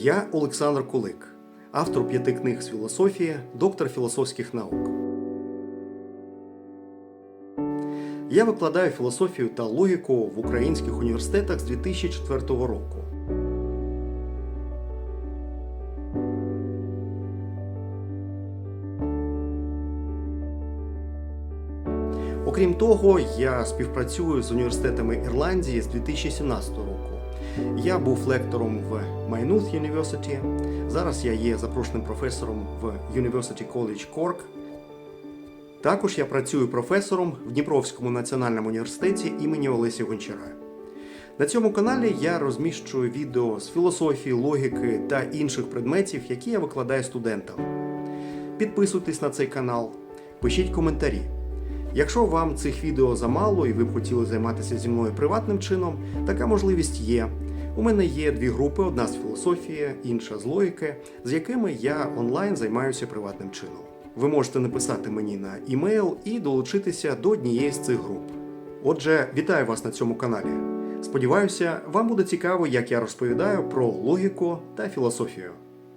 Я Олександр Кулик, автор п'яти книг з філософії, доктор філософських наук. Я викладаю філософію та логіку в українських університетах з 2004 року. Окрім того, я співпрацюю з університетами Ірландії з 2017 року. Я був лектором в Maynooth University. Зараз я є запрошеним професором в University College Cork. Також я працюю професором в Дніпровському національному університеті імені Олесі Гончара. На цьому каналі я розміщую відео з філософії, логіки та інших предметів, які я викладаю студентам. Підписуйтесь на цей канал, пишіть коментарі. Якщо вам цих відео замало і ви б хотіли займатися зі мною приватним чином, така можливість є. У мене є дві групи: одна з філософії, інша з логіки, з якими я онлайн займаюся приватним чином. Ви можете написати мені на імейл і долучитися до однієї з цих груп. Отже, вітаю вас на цьому каналі. Сподіваюся, вам буде цікаво, як я розповідаю про логіку та філософію.